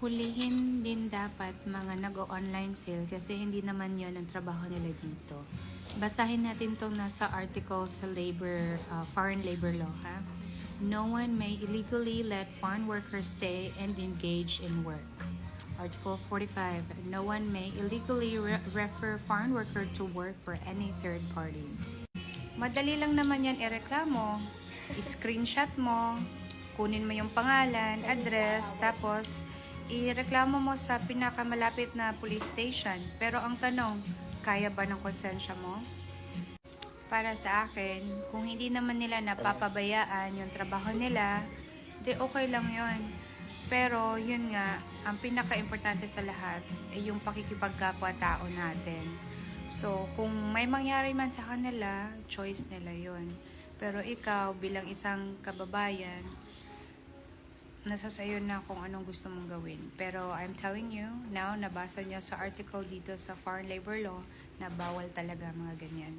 hulihin din dapat mga nag-online sale kasi hindi naman yon ang trabaho nila dito. Basahin natin tong nasa article sa labor, uh, foreign labor law ha. No one may illegally let foreign workers stay and engage in work. Article 45. No one may illegally re- refer foreign worker to work for any third party. Madali lang naman yan ireklamo. I-screenshot mo, kunin mo yung pangalan, address, tapos ireklamo mo sa pinakamalapit na police station. Pero ang tanong, kaya ba ng konsensya mo? Para sa akin, kung hindi naman nila napapabayaan yung trabaho nila, di okay lang yon. Pero yun nga, ang pinaka-importante sa lahat ay yung pakikipagkapwa-tao natin. So, kung may mangyari man sa kanila, choice nila yon. Pero ikaw, bilang isang kababayan, nasa sayo na kung anong gusto mong gawin. Pero I'm telling you, now nabasa niyo sa article dito sa Foreign Labor Law na bawal talaga mga ganyan.